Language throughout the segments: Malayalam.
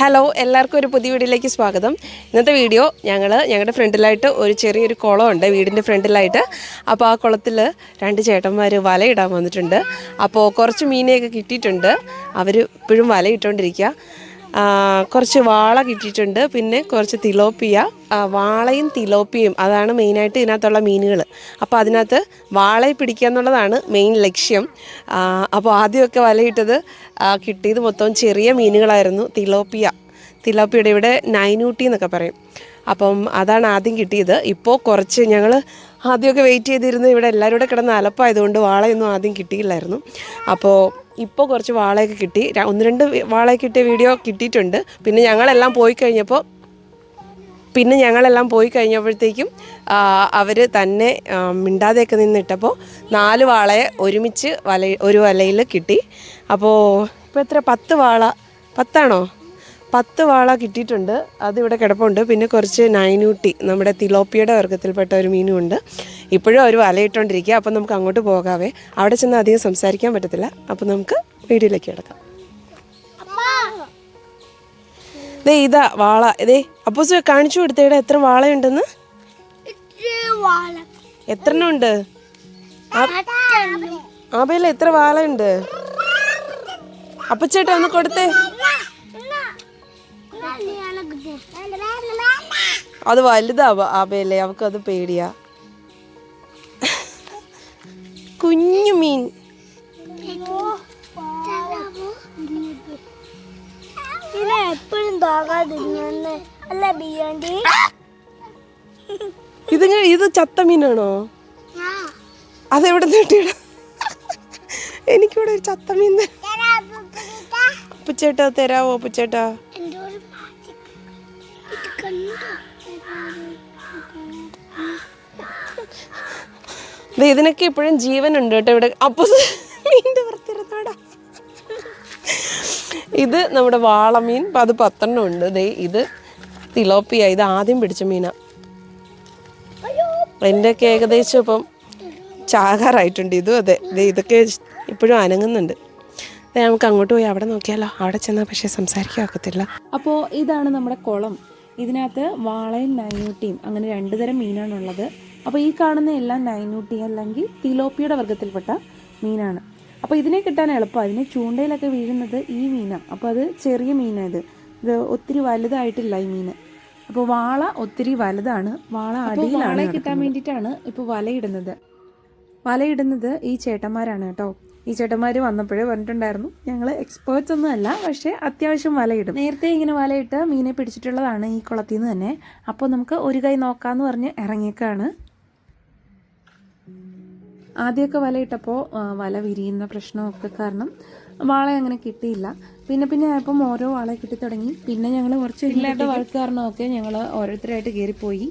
ഹലോ എല്ലാവർക്കും ഒരു പുതിയ വീഡിയോയിലേക്ക് സ്വാഗതം. ഇന്നത്തെ വീഡിയോ ഞങ്ങൾ ഞങ്ങളുടെ ഫ്രണ്ടിലായിട്ട് ഒരു ചെറിയൊരു കുളമുണ്ട് വീടിന്റെ ഫ്രണ്ടിലായിട്ട്. അപ്പോൾ ആ കുളത്തിൽ രണ്ട് ചേട്ടന്മാർ വലയിടാൻ വന്നിട്ടുണ്ട്. അപ്പോൾ കുറച്ച് മീനെയൊക്കെ കിട്ടിയിട്ടുണ്ട്. അവർ ഇപ്പോഴും വലയിട്ടുകൊണ്ടിരിക്കുക കുറച്ച് വാള കിട്ടിയിട്ടുണ്ട്. പിന്നെ കുറച്ച് തിലോപ്പിയ. വാളയും തിലോപ്പിയും അതാണ് മെയിനായിട്ട് ഇതിനകത്തുള്ള മീനുകൾ അപ്പോൾ അതിനകത്ത് വാളയെ പിടിക്കുക എന്നുള്ളതാണ് മെയിൻ ലക്ഷ്യം. അപ്പോൾ ആദ്യമൊക്കെ വലയിട്ടത് കിട്ടിയത് മൊത്തം ചെറിയ മീനുകളായിരുന്നു. തിലോപ്പിയ. തിലോപ്പിയുടെ ഇവിടെ നൈനൂട്ടി എന്നൊക്കെ പറയും. അപ്പം അതാണ് ആദ്യം കിട്ടിയത്. ഇപ്പോൾ കുറച്ച് ഞങ്ങൾ ആദ്യമൊക്കെ വെയിറ്റ് ചെയ്തിരുന്നു. ഇവിടെ എല്ലാവരും കൂടെ കിടന്ന് അലപ്പായതുകൊണ്ട് വാളയൊന്നും ആദ്യം കിട്ടിയില്ലായിരുന്നു. അപ്പോൾ ഇപ്പോൾ കുറച്ച് വാളയൊക്കെ കിട്ടി. ഒന്ന് രണ്ട് വാളയൊക്കെ കിട്ടിയ വീഡിയോ കിട്ടിയിട്ടുണ്ട്. പിന്നെ ഞങ്ങളെല്ലാം പോയി കഴിഞ്ഞപ്പോൾ പിന്നെ ഞങ്ങളെല്ലാം പോയി കഴിഞ്ഞപ്പോഴത്തേക്കും അവർ തന്നെ മിണ്ടാതെയൊക്കെ നിന്നിട്ടപ്പോൾ നാല് വാളയെ ഒരുമിച്ച് വല ഒരു വലയിൽ കിട്ടി. അപ്പോൾ ഇപ്പോൾ എത്ര? പത്ത് വാള. പത്താണോ? പത്ത് വാള കിട്ടിയിട്ടുണ്ട്. അതിവിടെ കിടപ്പുണ്ട്. പിന്നെ കുറച്ച് നൈനൂട്ടി നമ്മുടെ തിലോപ്പിയുടെ വർഗത്തിൽപ്പെട്ട ഒരു മീനും ഉണ്ട് ഇപ്പോഴും അവർ വലയിട്ടോണ്ടിരിക്കുക. അപ്പം നമുക്ക് അങ്ങോട്ട് പോകാവേ. അവിടെ ചെന്ന് അധികം സംസാരിക്കാൻ പറ്റത്തില്ല. അപ്പം നമുക്ക് വീഡിയോയിലേക്ക് കിടക്കാം. ദേ ഇതാ വാള. ഇതേ അപ്പോസ് കാണിച്ചു കൊടുത്തേടെ എത്ര വാളയുണ്ടെന്ന്? എത്ര ഉണ്ട്? ആബയില എത്ര വാളയുണ്ട്? അപ്പച്ചേട്ടാ ഒന്ന് കൊടുത്തേ. അത് വലുതാ ആബയല്ലേ അവക്ക് അത് പേടിയാ. കുഞ്ഞു മീൻ. പിന്നെ എപ്പോഴും തോകാതിരുന്നെ അല്ല ബിയാണ്ടി ഇത് ഇത് ചത്ത മീനാണോ? അതെവിടെ കിട്ടിയടാ? എനിക്കിവിടെ ഒരു ചത്ത മീൻ. അപ്പച്ചേട്ടാ തരാവോ അപ്പച്ചേട്ടാ? ഇതിനൊക്കെ ഇപ്പോഴും ജീവനുണ്ട് കേട്ടോ ഇവിടെ. അപ്പൊ മീന്റെ പുറത്തിരുന്നാടാ ഇത് നമ്മുടെ വാളമീൻ. അത് പത്തെണ്ണം ഉണ്ട്. ദേ ഇത് തിലോപ്പിയ. ഇത് ആദ്യം പിടിച്ച മീനാ. എന്റെയൊക്കെ ഏകദേശം ഇപ്പം ചാകാറായിട്ടുണ്ട്. ഇതും അതെ. ദേ ഇതൊക്കെ ഇപ്പോഴും അനങ്ങുന്നുണ്ട്. നമുക്ക് അങ്ങോട്ട് പോയി അവിടെ നോക്കിയാലോ. അവിടെ ചെന്നാൽ പക്ഷേ സംസാരിക്കാൻ ഒക്കത്തില്ല. അപ്പോൾ ഇതാണ് നമ്മുടെ കുളം. ഇതിനകത്ത് വാളയും നാനൂട്ടിയും അങ്ങനെ രണ്ട് തരം മീനാണുള്ളത്. അപ്പോൾ ഈ കാണുന്ന എല്ലാം നൈനൂട്ടി അല്ലെങ്കിൽ തിലോപ്പിയുടെ വർഗത്തിൽപ്പെട്ട മീനാണ്. അപ്പോൾ ഇതിനെ കിട്ടാൻ എളുപ്പം. അതിനെ ചൂണ്ടയിലൊക്കെ വീഴുന്നത് ഈ മീനാണ് അപ്പോൾ അത് ചെറിയ മീനാണ് ഇത്. ഇത് ഒത്തിരി വലുതായിട്ടില്ല ഈ മീന്. അപ്പോൾ വാള ഒത്തിരി വലുതാണ്. വാള അടിയിലാണ് കിട്ടാൻ വേണ്ടിയിട്ടാണ് ഇപ്പോൾ വലയിടുന്നത്. വലയിടുന്നത് ഈ ചേട്ടന്മാരാണ് കേട്ടോ. ഈ ചേട്ടന്മാർ വന്നപ്പോഴേ പറഞ്ഞിട്ടുണ്ടായിരുന്നു ഞങ്ങൾ എക്സ്പേർട്സ് ഒന്നും അല്ല പക്ഷേ അത്യാവശ്യം വലയിടും. നേരത്തെ ഇങ്ങനെ വലയിട്ട് മീനെ പിടിച്ചിട്ടുള്ളതാണ് ഈ കുളത്തിൽ നിന്ന് തന്നെ. അപ്പോൾ നമുക്ക് ഒരു കൈ നോക്കാമെന്ന് പറഞ്ഞ് ഇറങ്ങിയേക്കാണ്. ആദ്യമൊക്കെ വലയിട്ടപ്പോൾ വല വിരിയുന്ന പ്രശ്നമൊക്കെ കാരണം വാള അങ്ങനെ കിട്ടിയില്ല. പിന്നെ പിന്നെ ആയപ്പം ഓരോ വാളെ കിട്ടി തുടങ്ങി. പിന്നെ ഞങ്ങൾ കുറച്ച് ഇല്ലാത്ത കാരണമൊക്കെ ഞങ്ങൾ ഓരോരുത്തരായിട്ട് കയറിപ്പോയി.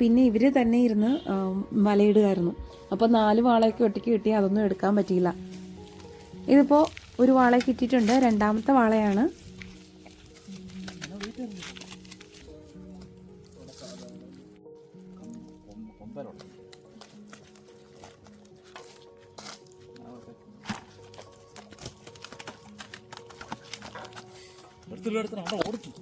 പിന്നെ ഇവർ തന്നെ ഇരുന്ന് വലയിടുകയായിരുന്നു. വലയിടുമായിരുന്നു അപ്പോൾ നാല് വാളയൊക്കെ ഒറ്റയ്ക്ക് കിട്ടി അതൊന്നും എടുക്കാൻ പറ്റിയില്ല. ഇതിപ്പോൾ ഒരു വാളെ കിട്ടിയിട്ടുണ്ട്. രണ്ടാമത്തെ വാളയാണ്. അടുത്തുള്ള അടുത്ത് അവിടെ ഓടിക്കും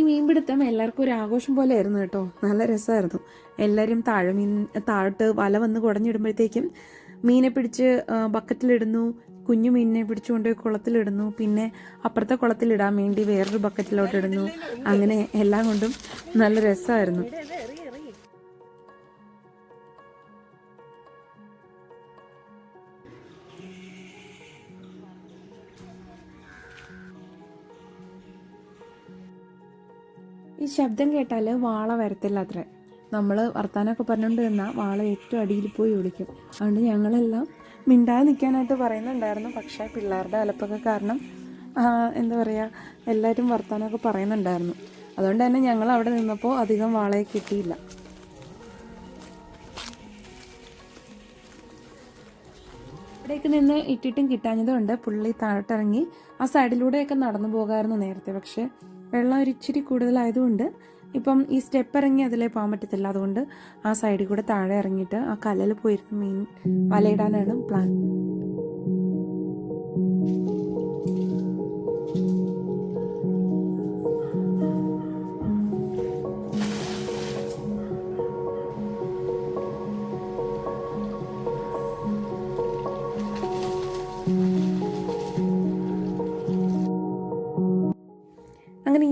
ഈ മീൻപിടുത്തം എല്ലാവർക്കും ഒരു ആഘോഷം പോലെ ആയിരുന്നു കേട്ടോ. നല്ല രസമായിരുന്നു. എല്ലാവരും താഴെ മീൻ താഴോട്ട് വല വന്ന് കുടഞ്ഞിടുമ്പോഴത്തേക്കും മീനെ പിടിച്ച് ബക്കറ്റിലിടുന്നു. കുഞ്ഞു മീനിനെ പിടിച്ചുകൊണ്ട് കുളത്തിലിടുന്നു. പിന്നെ അപ്പുറത്തെ കുളത്തിലിടാൻ വേണ്ടി വേറൊരു ബക്കറ്റിലോട്ട് ഇടുന്നു അങ്ങനെ എല്ലാം കൊണ്ടും നല്ല രസമായിരുന്നു. ശബ്ദം കേട്ടാൽ വാള വരത്തില്ല അത്രേ നമ്മൾ വർത്താനമൊക്കെ പറഞ്ഞുകൊണ്ട് നിന്നാൽ വാള ഏറ്റവും അടിയിൽ പോയി വിളിക്കും അതുകൊണ്ട് ഞങ്ങളെല്ലാം മിണ്ടാതെ നിൽക്കാനായിട്ട് പറയുന്നുണ്ടായിരുന്നു. പക്ഷേ പിള്ളേരുടെ അലപ്പൊക്കെ കാരണം എന്താ പറയുക എല്ലാവരും വർത്താനമൊക്കെ പറയുന്നുണ്ടായിരുന്നു. അതുകൊണ്ട് തന്നെ ഞങ്ങൾ അവിടെ നിന്നപ്പോൾ അധികം വാളയെ കിട്ടിയില്ല. ഇവിടേക്ക് നിന്ന് ഇട്ടിട്ടും കിട്ടാഞ്ഞതുകൊണ്ട് പുള്ളി താഴോട്ടിറങ്ങി ആ സൈഡിലൂടെയൊക്കെ നടന്നു പോകാമായിരുന്നു നേരത്തെ. പക്ഷേ വെള്ളം ഒരു ഇച്ചിരി കൂടുതലായതുകൊണ്ട് ഇപ്പം ഈ സ്റ്റെപ്പ് ഇറങ്ങി അതിലേ പോകാൻ പറ്റത്തില്ല. അതുകൊണ്ട് ആ സൈഡിൽ കൂടെ താഴെ ഇറങ്ങിയിട്ട് ആ കല്ലിൽ പോയിരുന്ന് മീൻ വലയിടാനാണ് പ്ലാൻ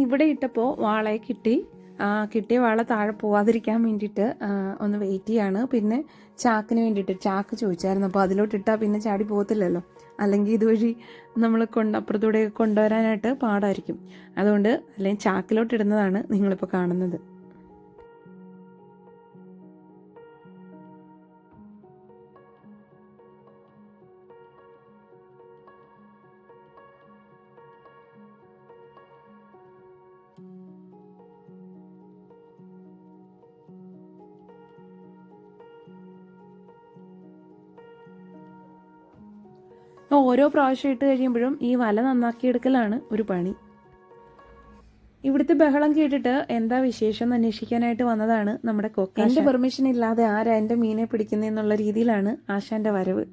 ഇവിടെ ഇട്ടപ്പോൾ വാളയെ കിട്ടി. കിട്ടിയ വാള താഴെ പോവാതിരിക്കാൻ വേണ്ടിയിട്ട് ഒന്ന് വെയിറ്റ് ചെയ്യാണ്. പിന്നെ ചാക്കിന് വേണ്ടിയിട്ട് ചാക്ക് ചോദിച്ചായിരുന്നു. അപ്പോൾ അതിലോട്ട് ഇട്ടാൽ പിന്നെ ചാടി പോകത്തില്ലല്ലോ. അല്ലെങ്കിൽ ഇതുവഴി നമ്മൾ കൊണ്ട് അപ്പുറത്തൂടെ കൊണ്ടുവരാനായിട്ട് പാടായിരിക്കും. അതുകൊണ്ട് അല്ലെങ്കിൽ ചാക്കിലോട്ട് ഇടുന്നതാണ് നിങ്ങളിപ്പോൾ കാണുന്നത്. ഓരോ പ്രാവശ്യം ഇട്ട് കഴിയുമ്പോഴും ഈ വല നന്നാക്കിയെടുക്കലാണ് ഒരു പണി. ഇവിടുത്തെ ബഹളം കേട്ടിട്ട് എന്താ വിശേഷം എന്ന് അന്വേഷിക്കാനായിട്ട് വന്നതാണ് നമ്മുടെ കൊക്ക എന്റെ പെർമിഷൻ ഇല്ലാതെ ആരാ എന്റെ മീനെ പിടിക്കുന്നതെന്നുള്ള രീതിയിലാണ് ആശാന്റെ വരവ്.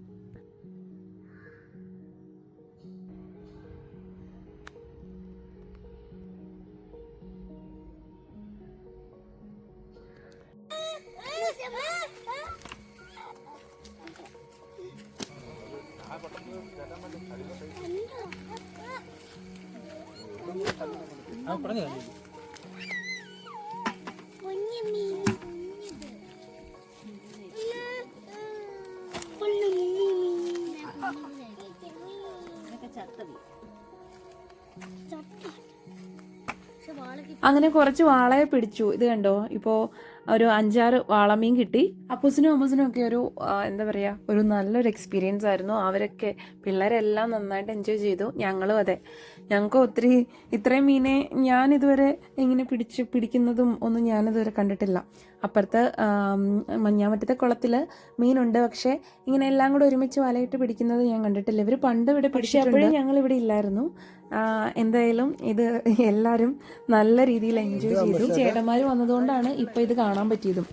അങ്ങനെ കുറച്ച് വാളയെ പിടിച്ചു. ഇത് കണ്ടോ? ഇപ്പോൾ ഒരു അഞ്ചാറ് വാളമീൻ കിട്ടി. അപ്പൂസിനും അമ്മൂസിനും ഒക്കെ ഒരു എന്താ പറയുക ഒരു നല്ലൊരു എക്സ്പീരിയൻസ് ആയിരുന്നു. അവരൊക്കെ പിള്ളേരെല്ലാം നന്നായിട്ട് എൻജോയ് ചെയ്തു. ഞങ്ങളും അതെ. ഞങ്ങൾക്ക് ഒത്തിരി ഇത്രയും മീനെ ഞാൻ ഇതുവരെ ഇങ്ങനെ പിടിച്ച് പിടിക്കുന്നതും ഒന്നും ഞാനിതുവരെ കണ്ടിട്ടില്ല. അപ്പുറത്ത് മഞ്ഞാമറ്റത്തെ കുളത്തിൽ മീനുണ്ട്. പക്ഷേ ഇങ്ങനെ എല്ലാം കൂടെ ഒരുമിച്ച് വലയിട്ട് പിടിക്കുന്നത് ഞാൻ കണ്ടിട്ടില്ല. ഇവർ പണ്ട് ഇവിടെ പിടിച്ചപ്പോഴും ഞങ്ങൾ ഇവിടെ ഇല്ലായിരുന്നു. എന്തായാലും ഇത് എല്ലാവരും നല്ല രീതിയിൽ എൻജോയ് ചെയ്തു. ചേട്ടന്മാർ വന്നതുകൊണ്ടാണ് ഇപ്പൊ ഇത് കാണാൻ പറ്റിയതും.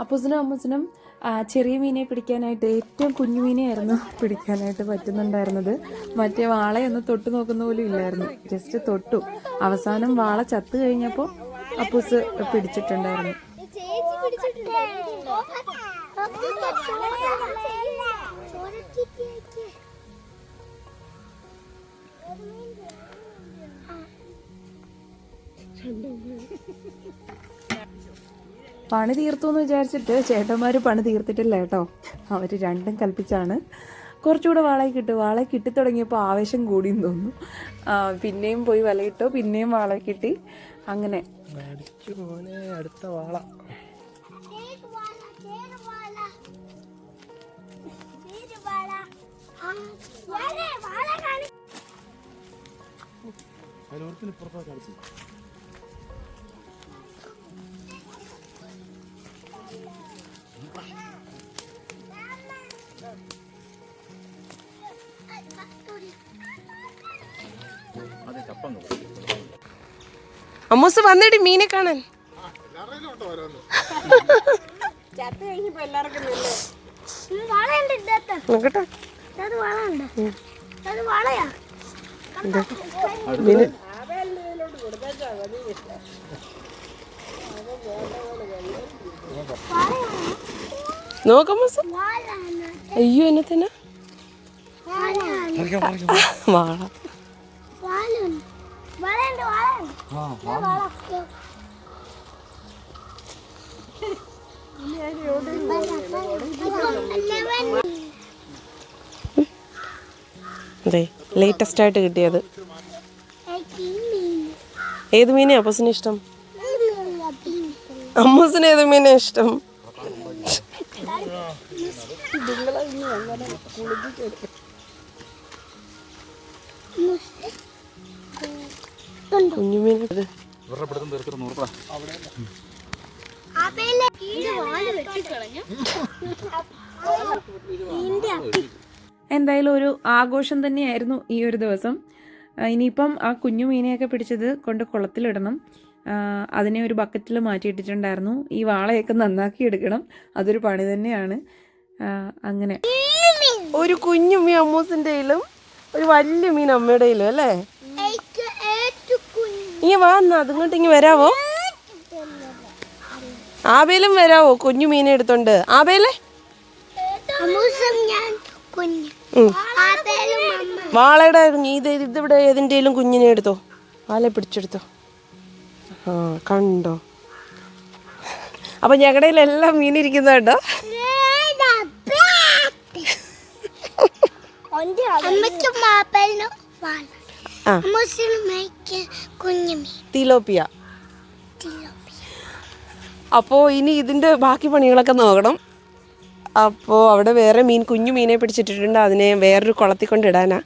അപ്പൂസിനും അമ്മൂസിനും ചെറിയ മീനെ പിടിക്കാനായിട്ട് ഏറ്റവും കുഞ്ഞു മീനെയായിരുന്നു പിടിക്കാനായിട്ട് പറ്റുന്നുണ്ടായിരുന്നത്. മറ്റേ വാളയൊന്നും തൊട്ട് നോക്കുന്ന പോലും ഇല്ലായിരുന്നു. ജസ്റ്റ് തൊട്ടു. അവസാനം വാള ചത്തു കഴിഞ്ഞപ്പോൾ അപ്പൂസ് പിടിച്ചിട്ടുണ്ടായിരുന്നു. Thank പിടിച്ചിട്ടുണ്ട് പണി തീർത്തു എന്ന് വിചാരിച്ചിട്ട് ചേട്ടന്മാർ പണി തീർത്തിട്ടില്ല കേട്ടോ. അവർ രണ്ടും കൽപ്പിച്ചാണ്. കുറച്ചുകൂടെ വാളയെ കിട്ടു. വാളയെ കിട്ടിത്തുടങ്ങിയപ്പോൾ ആവേശം കൂടിയെന്ന് തോന്നുന്നു. പിന്നെയും പോയി വലയിട്ടു പിന്നെയും വാള കിട്ടി. അങ്ങനെ. അടുത്ത വാള. അതിലോർത്തിന് ഇപ്പുറത്തൊക്കെ അടിച്ചു അമ്മൂസ് വന്നിട്ട് മീനെ കാണാൻ. നോക്കാം നോക്കമ്മൂസ് അയ്യോ എന്നത്തിനാ വാള അതെ ലേറ്റസ്റ്റ് ആയിട്ട് കിട്ടിയത്. ഏത് മീനെ അപ്പസിന് ഇഷ്ടം? അമ്മസിന് ഏത് മീനെ ഇഷ്ടം? കുഞ്ഞുമീൻ. എന്തായാലും ഒരു ആഘോഷം തന്നെയായിരുന്നു ഈ ഒരു ദിവസം. ഇനിയിപ്പം ആ കുഞ്ഞു മീനെയൊക്കെ പിടിച്ചത് കൊണ്ട് കുളത്തിലിടണം. അതിനെ ഒരു ബക്കറ്റിൽ മാറ്റിയിട്ടിട്ടുണ്ടായിരുന്നു. ഈ വാളയൊക്കെ നന്നാക്കി എടുക്കണം. അതൊരു പണി തന്നെയാണ്. അങ്ങനെ. ഒരു കുഞ്ഞു മീൻ അമ്മൂസിന്റെ ഒരു വലിയ മീൻ അമ്മയുടെ അല്ലേ? ഇങ്ങ വാ എന്നാ അതുകൊണ്ട് ഇങ്ങ് വരാവോ? ആബേലും വരാവോ? കുഞ്ഞു മീനെ എടുത്തോണ്ട്. ആബേലെ? വാളയുടെ ഇത് ഇതിവിടെ ഏതിന്റെലും കുഞ്ഞിനെ എടുത്തോ. വാളെ പിടിച്ചെടുത്തോ. ആ കണ്ടോ? അപ്പൊ ഞങ്ങളുടെ എല്ലാം മീൻ ഇരിക്കുന്ന കേട്ടോ അമ്മയ്ക്കും മാപ്പലിനും വാല തിലോപ്പിയ. അപ്പോൾ ഇനി ഇതിന്റെ ബാക്കി പണികളൊക്കെ നോക്കണം. അപ്പോൾ അവിടെ വേറെ മീൻ കുഞ്ഞു മീനെ പിടിച്ചിട്ടിട്ടുണ്ട്. അതിനെ വേറൊരു കുളത്തിൽ കൊണ്ടിടാനാ.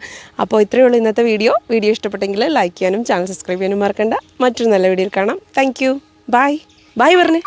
അപ്പോൾ ഇത്രയേ ഉള്ളൂ ഇന്നത്തെ വീഡിയോ. വീഡിയോ ഇഷ്ടപ്പെട്ടെങ്കിൽ ലൈക്ക് ചെയ്യാനും ചാനൽ സബ്സ്ക്രൈബ് ചെയ്യാനും മറക്കണ്ട. മറ്റൊരു നല്ല വീഡിയോയിൽ കാണാം. താങ്ക് യു ബൈ ബൈ പറഞ്ഞേ